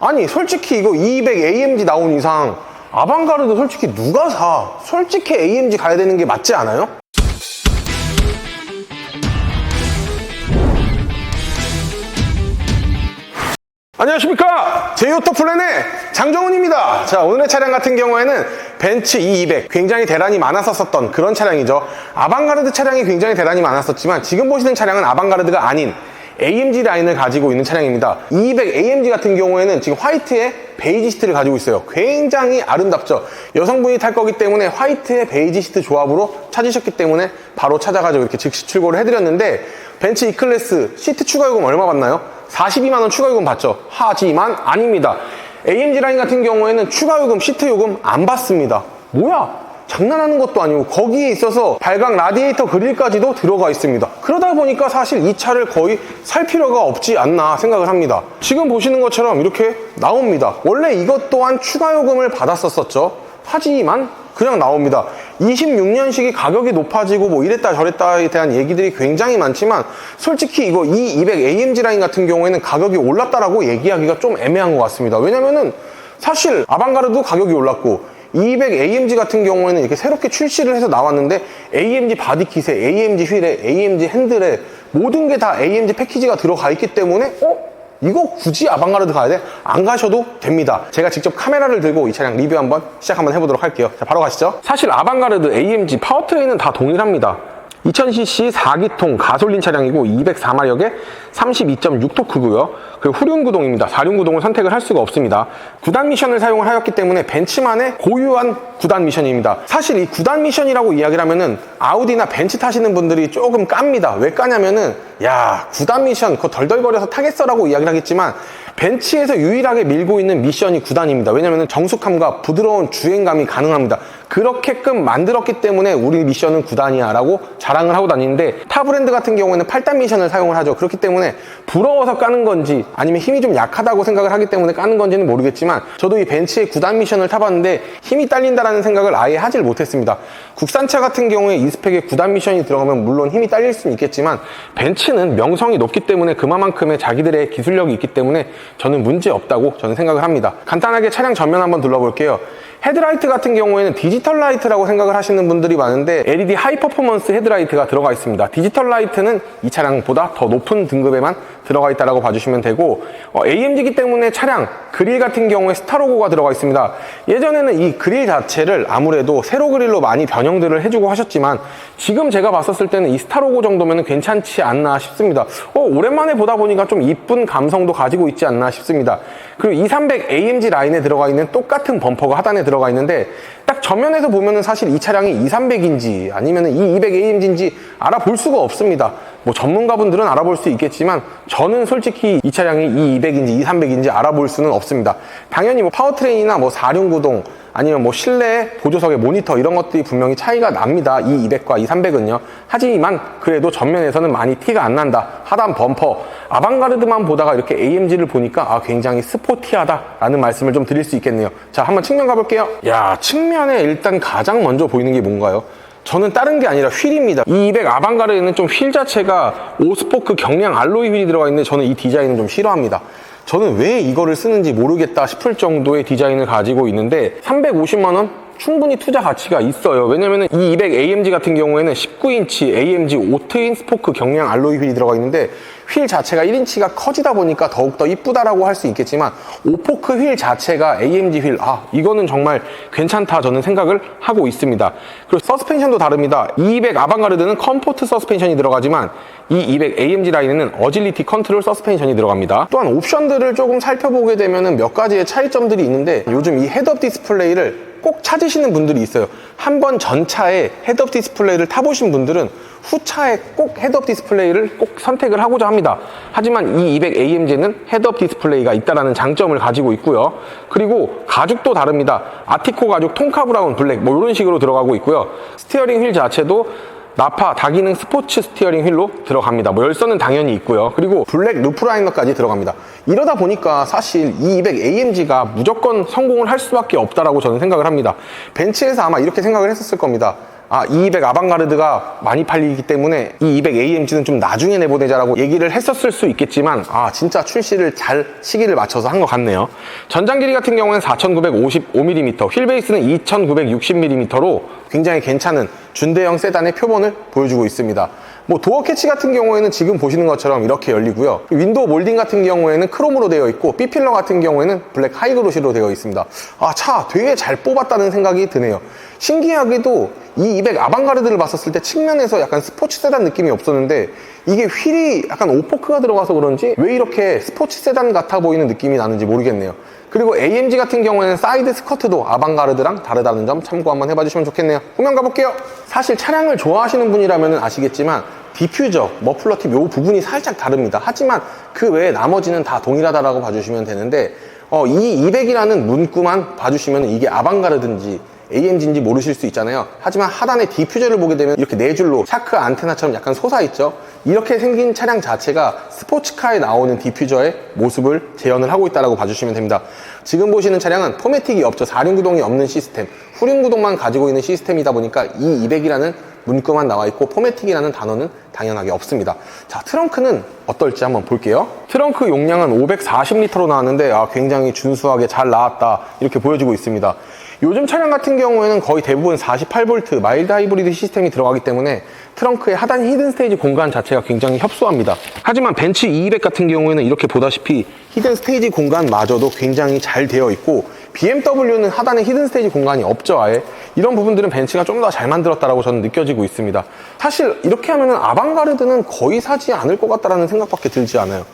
아니 솔직히 이거 200 AMG 나온 이상 아방가르드 솔직히 누가 사? 솔직히 AMG 가야 되는 게 맞지 않아요? 안녕하십니까 제이오토 플랜의 장정훈입니다 자 오늘의 차량 같은 경우에는 벤츠 E200 굉장히 대란이 많았었던 그런 차량이죠 아방가르드 차량이 굉장히 대란이 많았었지만 지금 보시는 차량은 아방가르드가 아닌 AMG 라인을 가지고 있는 차량입니다. 200 AMG 같은 경우에는 지금 화이트에 베이지 시트를 가지고 있어요. 굉장히 아름답죠. 여성분이 탈 거기 때문에 화이트에 베이지 시트 조합으로 찾으셨기 때문에 바로 찾아가지고 이렇게 즉시 출고를 해드렸는데 벤츠 E클래스 시트 추가 요금 얼마 받나요? 42만 원 추가 요금 받죠. 하지만 아닙니다. AMG 라인 같은 경우에는 추가 요금, 시트 요금 안 받습니다. 뭐야? 장난하는 것도 아니고 거기에 있어서 발광 라디에이터 그릴까지도 들어가 있습니다. 그러다 보니까 사실 이 차를 거의 살 필요가 없지 않나 생각을 합니다. 지금 보시는 것처럼 이렇게 나옵니다. 원래 이것 또한 추가 요금을 받았었었죠. 하지만 그냥 나옵니다. 26년식이 가격이 높아지고 뭐 이랬다 저랬다에 대한 얘기들이 굉장히 많지만 솔직히 이거 이200 AMG 라인 같은 경우에는 가격이 올랐다라고 얘기하기가 좀 애매한 것 같습니다. 왜냐면은 사실 아방가르도 가격이 올랐고 200 AMG 같은 경우에는 이렇게 새롭게 출시를 해서 나왔는데 AMG 바디 킷에 AMG 휠에 AMG 핸들에 모든 게 다 AMG 패키지가 들어가 있기 때문에 어? 이거 굳이 아방가르드 가야 돼? 안 가셔도 됩니다. 제가 직접 카메라를 들고 이 차량 리뷰 한번 시작 한번 해보도록 할게요. 자, 바로 가시죠. 사실 아방가르드 AMG 파워트레인은 다 동일합니다. 2000cc 4기통 가솔린 차량이고 204마력에 32.6토 크고요. 그리고 후륜 구동입니다. 4륜 구동을 선택을 할 수가 없습니다. 9단 미션을 사용을 하였기 때문에 벤츠만의 고유한 9단 미션입니다. 사실 이 9단 미션이라고 이야기를 하면은 아우디나 벤츠 타시는 분들이 조금 깝니다. 왜 까냐면은 야 9단 미션 그거 덜덜거려서 타겠어라고 이야기를 하겠지만 벤츠에서 유일하게 밀고 있는 미션이 9단입니다. 왜냐면 정숙함과 부드러운 주행감이 가능합니다. 그렇게끔 만들었기 때문에 우리 미션은 9단이야 라고 자랑을 하고 다니는데 타 브랜드 같은 경우에는 8단 미션을 사용을 하죠. 그렇기 때문에 부러워서 까는 건지 아니면 힘이 좀 약하다고 생각을 하기 때문에 까는 건지는 모르겠지만 저도 이 벤츠의 9단 미션을 타봤는데 힘이 딸린다라는 생각을 아예 하질 못했습니다. 국산차 같은 경우에 이 스펙에 9단 미션이 들어가면 물론 힘이 딸릴 수는 있겠지만 벤 츠는 명성이 높기 때문에 그만큼의 자기들의 기술력이 있기 때문에 저는 문제 없다고 저는 생각을 합니다. 간단하게 차량 전면 한번 둘러볼게요. 헤드라이트 같은 경우에는 디지털 라이트라고 생각을 하시는 분들이 많은데 LED 하이 퍼포먼스 헤드라이트가 들어가 있습니다. 디지털 라이트는 이 차량보다 더 높은 등급에만 들어가 있다라고 봐주시면 되고 어, AMG이기 때문에 차량 그릴 같은 경우에 스타로고가 들어가 있습니다. 예전에는 이 그릴 자체를 아무래도 세로 그릴로 많이 변형들을 해주고 하셨지만 지금 제가 봤었을 때는 이 스타로고 정도면 괜찮지 않나 싶습니다. 어, 오랜만에 보다 보니까 좀 이쁜 감성도 가지고 있지 않나 싶습니다. 그리고 2300 AMG 라인에 들어가 있는 똑같은 범퍼가 하단에 들어가 있는데 딱 전면에서 보면은 사실 이 차량이 2300인지 아니면 이200 AMG인지 알아볼 수가 없습니다. 뭐 전문가분들은 알아볼 수 있겠지만 저는 솔직히 이 차량이 이 200인지 2300인지 알아볼 수는 없습니다. 당연히 뭐 파워트레인이나 뭐 4륜 구동 아니면 뭐 실내 보조석의 모니터 이런 것들이 분명히 차이가 납니다. 이 200과 이 300은요. 하지만 그래도 전면에서는 많이 티가 안 난다. 하단 범퍼, 아방가르드만 보다가 이렇게 AMG를 보니까 아 굉장히 스포티하다라는 말씀을 좀 드릴 수 있겠네요. 자, 한번 측면 가볼게요. 야, 측면에 일단 가장 먼저 보이는 게 뭔가요? 저는 다른 게 아니라 휠입니다. 이 200 아방가르에는 좀 휠 자체가 오스포크 경량 알로이 휠이 들어가 있는데 저는 이 디자인은 좀 싫어합니다. 저는 왜 이거를 쓰는지 모르겠다 싶을 정도의 디자인을 가지고 있는데 350만원? 충분히 투자 가치가 있어요. 왜냐면 이 200 AMG 같은 경우에는 19인치 AMG 오트인 스포크 경량 알로이 휠이 들어가 있는데 휠 자체가 1인치가 커지다 보니까 더욱더 이쁘다라고 할 수 있겠지만 오포크 휠 자체가 AMG 휠, 아 이거는 정말 괜찮다 저는 생각을 하고 있습니다. 그리고 서스펜션도 다릅니다. 200 아방가르드는 컴포트 서스펜션이 들어가지만 이 200 AMG 라인에는 어질리티 컨트롤 서스펜션이 들어갑니다. 또한 옵션들을 조금 살펴보게 되면 몇 가지의 차이점들이 있는데 요즘 이 헤드업 디스플레이를 꼭 찾으시는 분들이 있어요. 한 번 전차에 헤드업 디스플레이를 타보신 분들은 후차에 꼭 헤드업 디스플레이를 꼭 선택을 하고자 합니다. 하지만 이 200 AMG는 헤드업 디스플레이가 있다는 장점을 가지고 있고요. 그리고 가죽도 다릅니다. 아티코 가죽 톤카 브라운 블랙 뭐 이런 식으로 들어가고 있고요. 스티어링 휠 자체도 나파 다기능 스포츠 스티어링 휠로 들어갑니다. 뭐 열선은 당연히 있고요. 그리고 블랙 루프라이너까지 들어갑니다. 이러다 보니까 사실 이 200 AMG가 무조건 성공을 할 수밖에 없다라고 저는 생각을 합니다. 벤츠에서 아마 이렇게 생각을 했었을 겁니다. 아, 200 아방가르드가 많이 팔리기 때문에 이 200 AMG는 좀 나중에 내보내자라고 얘기를 했었을 수 있겠지만 아, 진짜 출시를 잘 시기를 맞춰서 한 것 같네요. 전장 길이 같은 경우에는 4955mm, 휠 베이스는 2960mm로 굉장히 괜찮은 준대형 세단의 표본을 보여주고 있습니다. 뭐 도어 캐치 같은 경우에는 지금 보시는 것처럼 이렇게 열리고요. 윈도우 몰딩 같은 경우에는 크롬으로 되어 있고 B필러 같은 경우에는 블랙 하이그로시로 되어 있습니다. 아, 차 되게 잘 뽑았다는 생각이 드네요. 신기하게도 이 200 아방가르드를 봤었을 때 측면에서 약간 스포츠 세단 느낌이 없었는데 이게 휠이 약간 오포크가 들어가서 그런지 왜 이렇게 스포츠 세단 같아 보이는 느낌이 나는지 모르겠네요. 그리고 AMG 같은 경우에는 사이드 스커트도 아방가르드랑 다르다는 점 참고 한번 해봐주시면 좋겠네요. 후면 가볼게요. 사실 차량을 좋아하시는 분이라면 아시겠지만 디퓨저, 머플러 팁이 부분이 살짝 다릅니다. 하지만 그 외에 나머지는 다 동일하다라고 봐주시면 되는데 어, 이 200이라는 문구만 봐주시면 이게 아방가르든지 AMG인지 모르실 수 있잖아요. 하지만 하단에 디퓨저를 보게 되면 이렇게 네 줄로 샤크 안테나처럼 약간 솟아있죠. 이렇게 생긴 차량 자체가 스포츠카에 나오는 디퓨저의 모습을 재현을 하고 있다고 봐주시면 됩니다. 지금 보시는 차량은 포매틱이 없죠. 4륜 구동이 없는 시스템, 후륜 구동만 가지고 있는 시스템이다 보니까 이 200이라는 문구만 나와 있고 포매틱이라는 단어는 당연하게 없습니다. 자, 트렁크는 어떨지 한번 볼게요. 트렁크 용량은 540리터로 나왔는데 아, 굉장히 준수하게 잘 나왔다 이렇게 보여주고 있습니다. 요즘 차량 같은 경우에는 거의 대부분 48V 마일드 하이브리드 시스템이 들어가기 때문에 트렁크의 하단 히든 스테이지 공간 자체가 굉장히 협소합니다. 하지만 벤츠 200 같은 경우에는 이렇게 보다시피 히든 스테이지 공간마저도 굉장히 잘 되어 있고 BMW는 하단에 히든 스테이지 공간이 없죠 아예. 이런 부분들은 벤츠가 좀 더 잘 만들었다라고 저는 느껴지고 있습니다. 사실 이렇게 하면은 아방가르드는 거의 사지 않을 것 같다라는 생각밖에 들지 않아요.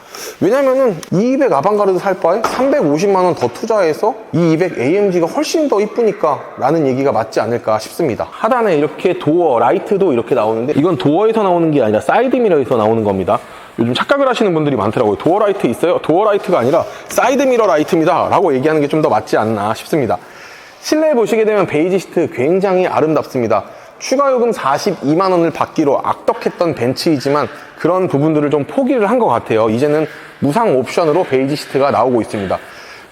왜냐면은 200 아방가르드 살 바에 350만 원 더 투자해서 이 200 AMG가 훨씬 더 이쁘니까 라는 얘기가 맞지 않을까 싶습니다. 하단에 이렇게 도어 라이트도 이렇게 나오는데 이건 도어에서 나오는 게 아니라 사이드 미러에서 나오는 겁니다 요즘 착각을 하시는 분들이 많더라고요. 도어 라이트 있어요? 도어 라이트가 아니라 사이드 미러 라이트입니다. 라고 얘기하는 게 좀 더 맞지 않나 싶습니다. 실내에 보시게 되면 베이지 시트 굉장히 아름답습니다. 추가 요금 42만 원을 받기로 악덕했던 벤츠이지만 그런 부분들을 좀 포기를 한 것 같아요. 이제는 무상 옵션으로 베이지 시트가 나오고 있습니다.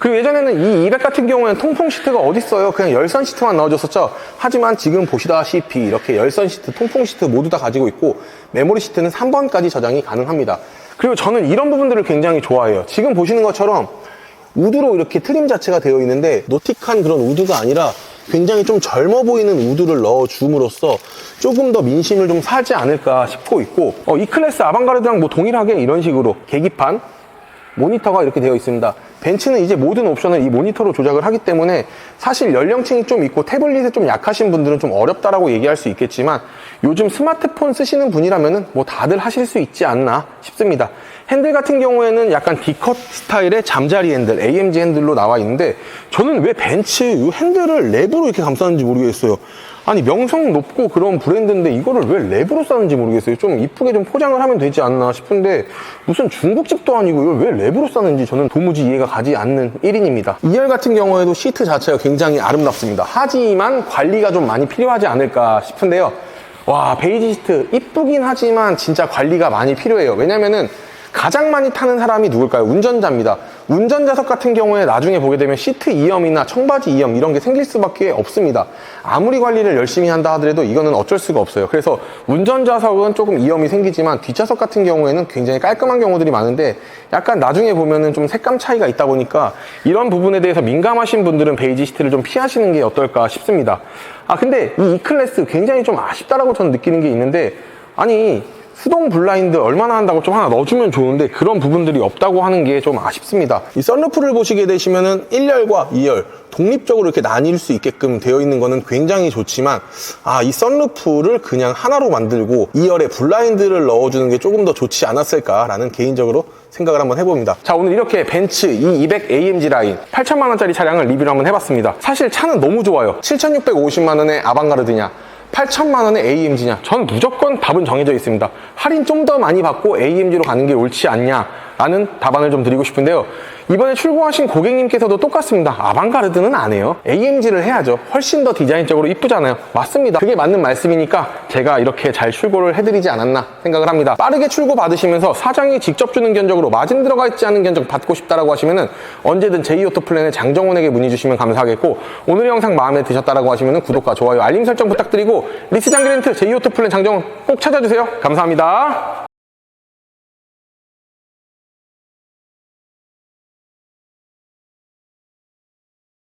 그리고 예전에는 이 200 같은 경우에는 통풍 시트가 어딨어요? 그냥 열선 시트만 넣어줬었죠? 하지만 지금 보시다시피 이렇게 열선 시트, 통풍 시트 모두 다 가지고 있고 메모리 시트는 3번까지 저장이 가능합니다. 그리고 저는 이런 부분들을 굉장히 좋아해요. 지금 보시는 것처럼 우드로 이렇게 트림 자체가 되어 있는데 노틱한 그런 우드가 아니라 굉장히 좀 젊어 보이는 우드를 넣어줌으로써 조금 더 민심을 좀 사지 않을까 싶고 있고 어, 이 클래스 아방가르드랑 뭐 동일하게 이런 식으로 계기판 모니터가 이렇게 되어 있습니다. 벤츠는 이제 모든 옵션을 이 모니터로 조작을 하기 때문에 사실 연령층이 좀 있고 태블릿에 좀 약하신 분들은 좀 어렵다라고 얘기할 수 있겠지만 요즘 스마트폰 쓰시는 분이라면은 뭐 다들 하실 수 있지 않나 싶습니다. 핸들 같은 경우에는 약간 D컷 스타일의 잠자리 핸들, AMG 핸들로 나와 있는데 저는 왜 벤츠 이 핸들을 랩으로 이렇게 감싸는지 모르겠어요. 아니 명성 높고 그런 브랜드인데 이거를 왜 랩으로 싸는지 모르겠어요. 좀 이쁘게 좀 포장을 하면 되지 않나 싶은데 무슨 중국집도 아니고 이걸 왜 랩으로 싸는지 저는 도무지 이해가 가지 않는 1인입니다. 2열 같은 경우에도 시트 자체가 굉장히 아름답습니다. 하지만 관리가 좀 많이 필요하지 않을까 싶은데요. 와 베이지 시트 이쁘긴 하지만 진짜 관리가 많이 필요해요. 왜냐면은 가장 많이 타는 사람이 누굴까요? 운전자입니다. 운전자석 같은 경우에 나중에 보게 되면 시트 이염이나 청바지 이염 이런 게 생길 수밖에 없습니다. 아무리 관리를 열심히 한다 하더라도 이거는 어쩔 수가 없어요. 그래서 운전자석은 조금 이염이 생기지만 뒷좌석 같은 경우에는 굉장히 깔끔한 경우들이 많은데 약간 나중에 보면은 좀 색감 차이가 있다 보니까 이런 부분에 대해서 민감하신 분들은 베이지 시트를 좀 피하시는 게 어떨까 싶습니다. 아 근데 이 E클래스 굉장히 좀 아쉽다라고 저는 느끼는 게 있는데 아니 수동 블라인드 얼마나 한다고 좀 하나 넣어주면 좋은데 그런 부분들이 없다고 하는 게 좀 아쉽습니다. 이 썬루프를 보시게 되시면은 1열과 2열 독립적으로 이렇게 나뉠 수 있게끔 되어 있는 거는 굉장히 좋지만 아 이 썬루프를 그냥 하나로 만들고 2열에 블라인드를 넣어주는 게 조금 더 좋지 않았을까라는 개인적으로 생각을 한번 해봅니다. 자 오늘 이렇게 벤츠 E200 AMG 라인 8천만 원짜리 차량을 리뷰를 한번 해봤습니다. 사실 차는 너무 좋아요. 7,650만 원의 아방가르드냐 8천만 원의 AMG냐? 전 무조건 답은 정해져 있습니다. 할인 좀 더 많이 받고 AMG로 가는 게 옳지 않냐? 라는 답안을 좀 드리고 싶은데요. 이번에 출고하신 고객님께서도 똑같습니다. 아방가르드는 안 해요. AMG를 해야죠. 훨씬 더 디자인적으로 이쁘잖아요. 맞습니다. 그게 맞는 말씀이니까 제가 이렇게 잘 출고를 해드리지 않았나 생각을 합니다. 빠르게 출고 받으시면서 사장이 직접 주는 견적으로 마진 들어가 있지 않은 견적 받고 싶다라고 하시면은 언제든 제이오토 플랜의 장정훈에게 문의 주시면 감사하겠고 오늘 영상 마음에 드셨다라고 하시면은 구독과 좋아요, 알림 설정 부탁드리고 리스 장기 렌트 제이오토 플랜 장정훈 꼭 찾아주세요. 감사합니다.